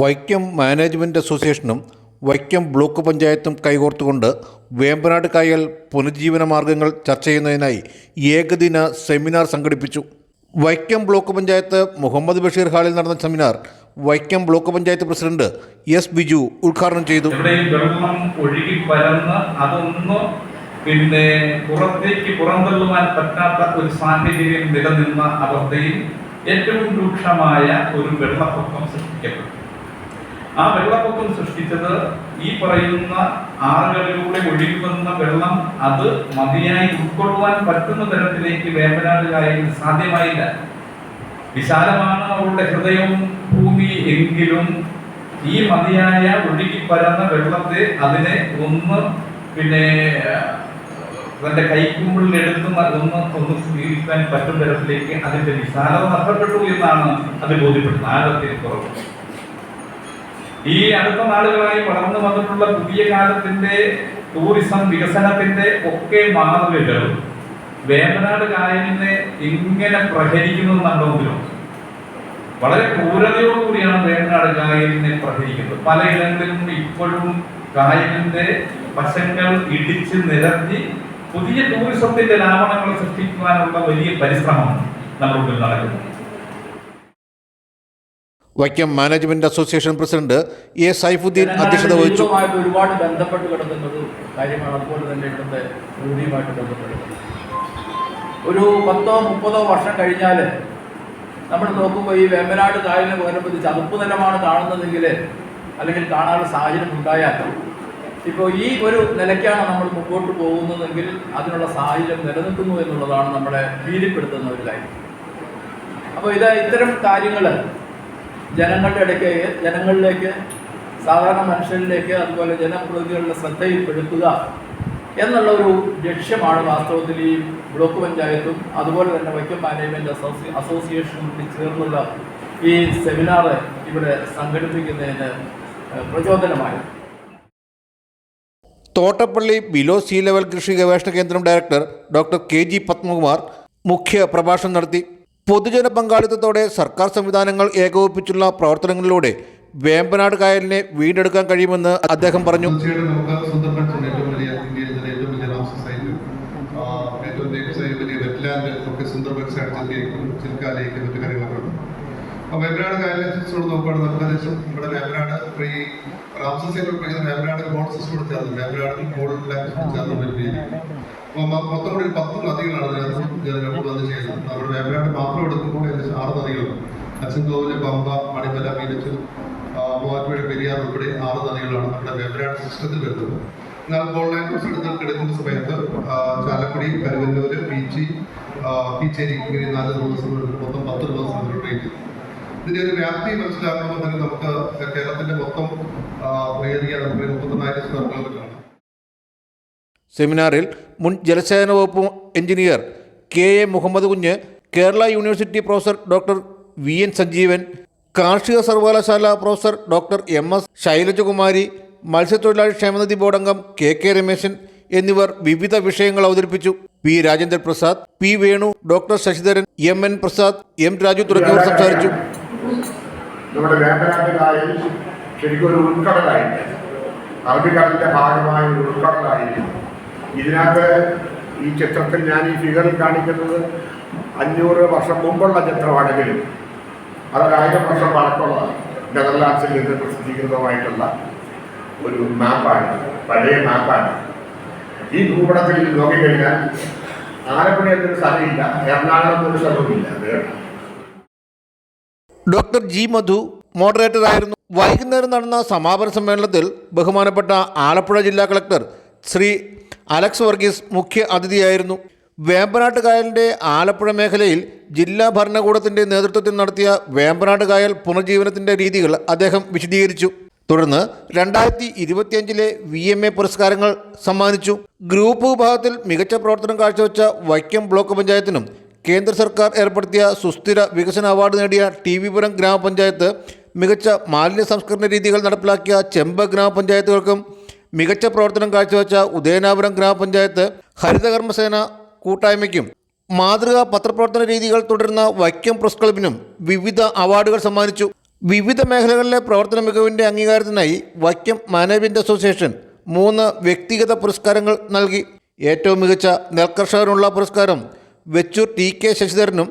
Vaikom management അസോസിയേഷനും Vaikom block പഞ്ചായത്തും കൈകോർത്തുകൊണ്ട് വേമ്പനാട് കായൽ പുനരുജ്ജീവന മാർഗങ്ങൾ ചർച്ച ചെയ്യുന്നതിനായി ഏകദിന സെമിനാർ സംഘടിപ്പിച്ചു. വൈക്കം ബ്ലോക്ക് പഞ്ചായത്ത് മുഹമ്മദ് ബഷീർ ഹാളിൽ നടന്ന seminar Vaikom block panchayat president S Biju ഉദ്ഘാടനം ചെയ്തു. പിന്നെ പുറത്തേക്ക് പുറന്തള്ളുവാൻ പറ്റാത്ത ഒരു സാഹചര്യം നിലനിന്ന അവസ്ഥയിൽ ഏറ്റവും രൂക്ഷമായ ഒരു വെള്ളപ്പൊക്കം സൃഷ്ടിക്കപ്പെട്ടു. ആ വെള്ളപ്പൊക്കം സൃഷ്ടിച്ചത് ഈ പറയുന്ന ആറുകളിലൂടെ ഒഴുകി വന്ന വെള്ളം അത് മതിയായി ഉൾക്കൊള്ളുവാൻ പറ്റുന്ന തരത്തിലേക്ക് വേമ്പനാട് കായലിൽ സാധ്യമായില്ല. വിശാലമാണ് അവളുടെ ഹൃദയവും ഭൂമി എങ്കിലും ഈ മതിയായ ഒഴുകി പരന്ന വെള്ളത്തെ അതിനെ ഒന്ന് പിന്നെ തന്റെ കൈക്കുമ്പിളിൽ എടുത്ത് ഒന്ന് ഒന്ന് സ്വീകരിക്കാൻ പറ്റുന്ന തരത്തിലേക്ക് അതിന്റെ വിശാലത നഷ്ടപ്പെട്ടു എന്നാണ് അത് ബോധ്യപ്പെടുന്നത്. ആഴത്തിൽ കുറവ്. ഈ അടുത്ത നാളുകളായി വളർന്നു വന്നിട്ടുള്ള പുതിയ കാലത്തിന്റെ ടൂറിസം വികസനത്തിന്റെ ഒക്കെ മാതൃകകൾ വേമ്പനാട് കായലിനെ ഇങ്ങനെ പ്രഹരിക്കുന്നത് നമ്മുടെ വളരെ ക്രൂരതയോടുകൂടിയാണ് വേമ്പനാട് കായലിനെ പ്രഹരിക്കുന്നത്. പലയിടങ്ങളിലും ഇപ്പോഴും കായലിന്റെ വശങ്ങൾ ഇടിച്ച് നിരത്തി പുതിയ ടൂറിസത്തിന്റെ ലാവണങ്ങൾ സൃഷ്ടിക്കുവാനുള്ള വലിയ പരിശ്രമം നമ്മുടെ മുമ്പിൽ നടക്കുന്നു Vaikom management association president A Saifuddin അധ്യക്ഷത വഹിച്ചു. ഒരുപാട് ബന്ധപ്പെട്ട് കിടക്കുന്ന ഒരു കാര്യമാണ്. അതുപോലെ തന്നെ ഇവിടുത്തെ ഭൂമിയുമായിട്ട് ബന്ധപ്പെടുന്നത്. ഒരു പത്തോ മുപ്പതോ വർഷം കഴിഞ്ഞാൽ നമ്മൾ നോക്കുമ്പോൾ ഈ വേമ്പനാട് കായലിനെ ഒരു ചതുപ്പ് നിലമാണ് കാണുന്നതെങ്കിൽ അല്ലെങ്കിൽ കാണാനുള്ള സാഹചര്യം ഉണ്ടായാൽ ഇപ്പോൾ ഈ ഒരു നിലയ്ക്കാണ് നമ്മൾ മുമ്പോട്ട് പോകുന്നതെങ്കിൽ അതിനുള്ള സാഹചര്യം നിലനിൽക്കുന്നു എന്നുള്ളതാണ് നമ്മളെ ഭീതിപ്പെടുത്തുന്ന ഒരു കാര്യം അപ്പോൾ ഇത് ഇത്തരം കാര്യങ്ങൾ ജനങ്ങളുടെ ഇടയ്ക്ക് ജനങ്ങളിലേക്ക് സാധാരണ മനുഷ്യരിലേക്ക് അതുപോലെ ജനപ്രതിനിധികളുടെ ശ്രദ്ധയിൽപ്പെടുത്തുക എന്നുള്ള ഒരു ലക്ഷ്യമാണ് വാസ്തവത്തിൽ ഈ ബ്ലോക്ക് പഞ്ചായത്തും അതുപോലെ തന്നെ വൈക്കം മാനേജ്മെന്റ് അസോസി അസോസിയേഷനും കൂടി ചേർന്നുള്ള ഈ സെമിനാർ ഇവിടെ സംഘടിപ്പിക്കുന്നതിന് പ്രചോദനമായി. തോട്ടപ്പള്ളി ബിലോ സീ ലെവൽ കൃഷി ഗവേഷണ കേന്ദ്രം director doctor K G Padmakumar മുഖ്യ പ്രഭാഷണം നടത്തി. പൊതുജന പങ്കാളിത്തത്തോടെ സർക്കാർ സംവിധാനങ്ങൾ ഏകോപിപ്പിച്ചുള്ള പ്രവർത്തനങ്ങളിലൂടെ വേമ്പനാട് കായലിനെ വീണ്ടെടുക്കാൻ കഴിയുമെന്ന് അദ്ദേഹം പറഞ്ഞു. വേമ്പനാട് സംബന്ധിച്ചോട് നോക്കുകയാണെങ്കിൽ നമുക്ക് ഏകദേശം ഇവിടെ വേമ്പനാട് റാംസർ സൈറ്റ് പറയുന്നത് വേമ്പനാട് ബോർഡ് സിസ്റ്റം കൂടെ ചേർന്ന്. വേമ്പനാട് ബോർഡിലേക്ക് ചേർന്ന് വരുന്നത് അപ്പോൾ മൊത്തം കൂടി പത്ത് നദികളാണ് ഇതിനകത്ത് ചെയ്യുന്നത്. നമ്മുടെ വേമ്പനാട് മാത്രം എടുക്കുമ്പോൾ ഏകദേശം ആറ് നദികളുണ്ട് അച്ചൻകോവിൽ പമ്പ മണിമല മീനച്ചൽ മൂവാറ്റുപുഴ പെരിയാർ ഉൾപ്പെടെ ആറ് നദികളാണ് നമ്മുടെ വേമ്പനാട് സിസ്റ്റത്തിൽ വരുന്നത്. എന്നാൽ കോഴ്സ് എടുത്ത് എടുക്കുന്ന സമയത്ത് ചാലക്കുടി കരുവന്നൂര് പീച്ചി പീച്ചേരി ഇങ്ങനെ നാല് ദിവസം മൊത്തം പത്ത് ഇതിന്റെ ഒരു വ്യാപ്തി മനസ്സിലാക്കണമെന്ന് തന്നെ നമുക്ക് കേരളത്തിന്റെ മൊത്തം ഏരിയ നമുക്ക് മുപ്പത്തൊന്നായിരം കിലോമീറ്ററാണ് സെമിനാറിൽ മുൻ ജലസേന വകുപ്പ് engineer K A Muhammad Kunju Kerala university professor doctor V N Sanjeevan കാർഷിക സർവകലാശാല professor doctor M S Shylajakumari മത്സ്യത്തൊഴിലാളി ക്ഷേമനിധി ബോർഡംഗം കെ കെ രമേശൻ എന്നിവർ വിവിധ വിഷയങ്ങൾ അവതരിപ്പിച്ചു. P Rajendra Prasad P Venu doctor Sasidharan M N Prasad M Raju തുടങ്ങിയവർ സംസാരിച്ചു. നമ്മുടെ ഇതിനകത്ത് ഈ ചിത്രത്തിൽ ഞാൻ ഈ ഫിഗറിൽ കാണിക്കുന്നത് അഞ്ഞൂറ് വർഷം മുമ്പുള്ള ചിത്രമാണെങ്കിലും അതൊരായിരം വർഷം പഴക്കമുള്ളതാണ്. നെതർലാൻഡ്സിൽ നിന്ന് പ്രസിദ്ധീകൃതമായിട്ടുള്ള ഒരു മാപ്പാണ് പഴയ മാപ്പാണ് ഈ ഭൂപടത്തിൽ നോക്കിക്കഴിഞ്ഞാൽ ആലപ്പുഴ എന്നൊരു സ്ഥലമില്ല എറണാകുളം എന്നൊരു സ്ഥലവുമില്ല. ഡോക്ടർ ജി മധു മോഡറേറ്റർ ആയിരുന്നു. വൈകുന്നേരം നടന്ന സമാപന സമ്മേളനത്തിൽ ബഹുമാനപ്പെട്ട ആലപ്പുഴ ജില്ലാ കളക്ടർ ശ്രീ അലക്സ് വർഗീസ് മുഖ്യ അതിഥിയായിരുന്നു. വേമ്പനാട്ട് കായലിന്റെ ആലപ്പുഴ മേഖലയിൽ ജില്ലാ ഭരണകൂടത്തിന്റെ നേതൃത്വത്തിൽ നടത്തിയ വേമ്പനാട്ട് കായൽ പുനർജീവനത്തിന്റെ രീതികൾ അദ്ദേഹം വിശദീകരിച്ചു. തുടർന്ന് രണ്ടായിരത്തി ഇരുപത്തിയഞ്ചിലെ വി എം എ പുരസ്കാരങ്ങൾ സമ്മാനിച്ചു. ഗ്രൂപ്പ് വിഭാഗത്തിൽ മികച്ച പ്രവർത്തനം കാഴ്ചവെച്ച വൈക്കം ബ്ലോക്ക് പഞ്ചായത്തിനും കേന്ദ്ര സർക്കാർ ഏർപ്പെടുത്തിയ സുസ്ഥിര വികസന അവാർഡ് നേടിയ ടി വിപുരം ഗ്രാമപഞ്ചായത്ത് മികച്ച മാലിന്യ സംസ്കരണ രീതികൾ നടപ്പിലാക്കിയ ചെമ്പ ഗ്രാമപഞ്ചായത്തുകൾക്കും മികച്ച പ്രവർത്തനം കാഴ്ചവെച്ച ഉദയനാപുരം ഗ്രാമപഞ്ചായത്ത് ഹരിതകർമ്മസേന കൂട്ടായ്മയ്ക്കും മാതൃകാ പത്രപ്രവർത്തന രീതികൾ തുടരുന്ന വൈക്കം പ്രസ് ക്ലബിനും വിവിധ അവാർഡുകൾ സമ്മാനിച്ചു. വിവിധ മേഖലകളിലെ പ്രവർത്തന മികവിന്റെ അംഗീകാരത്തിനായി വൈക്കം മാനേജ്മെന്റ് അസോസിയേഷൻ മൂന്ന് വ്യക്തിഗത പുരസ്കാരങ്ങൾ നൽകി. ഏറ്റവും മികച്ച നെൽകർഷകനുള്ള പുരസ്കാരം വെച്ചൂർ ടി കെ ശശിധരനും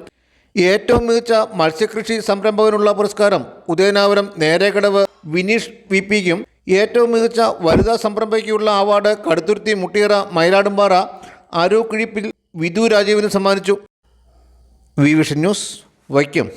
ഏറ്റവും മികച്ച മത്സ്യകൃഷി സംരംഭകനുള്ള പുരസ്കാരം ഉദയനാപുരം നേരേകടവ് വിനീഷ് വി പിക്കും ഏറ്റവും മികച്ച വനിതാ സംരംഭയ്ക്കുള്ള അവാർഡ് കടുത്തുരുത്തി മുട്ടിയറ മയിലാടുംപാറ അരൂക്കിഴിപ്പിൽ വിധു രാജീവിന് സമ്മാനിച്ചു. V vision news Vaikom.